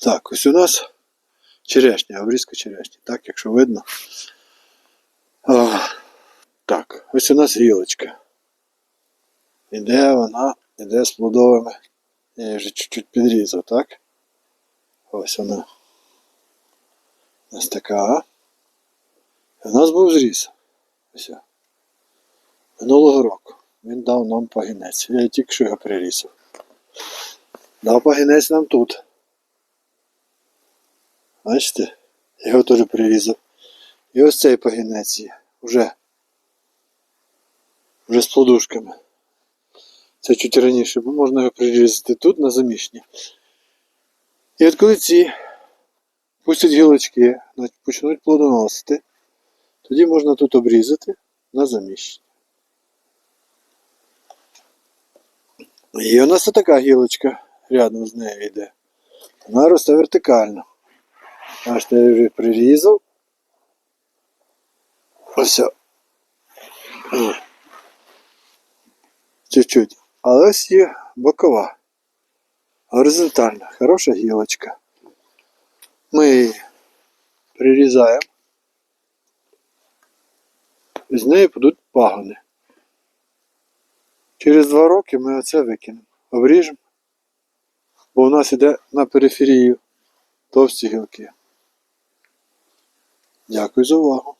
Так, ось у нас черешня, обрізка черешні, так, якщо видно. А, так, ось у нас гілочка. Іде вона, іде з плодовими. Я вже чуть-чуть підрізав, так? Ось вона. Ось така. У нас був зріз. Ось. Минулого року. Він дав нам пагінець. Я тільки що його прирізав. Дав пагінець нам тут. Бачите? Його теж прирізав. І ось цей пагінець є. Уже. Вже з плодушками. Це чуть раніше, бо можна його прирізати тут на заміщення. І от коли ці пустять гілочки, почнуть плодоносити, тоді можна тут обрізати на заміщення. І у нас така гілочка рядом з нею йде. Вона росте вертикально. Бачите, я вже прирізав. Ось. Чуть-чуть. Але ось є бокова. Горизонтальна. Хороша гілочка. Ми її прирізаємо. І з неї будуть пагони. Через два роки ми оце викинемо. Обріжемо. Бо у нас іде на периферію товсті гілки. Дякую за увагу.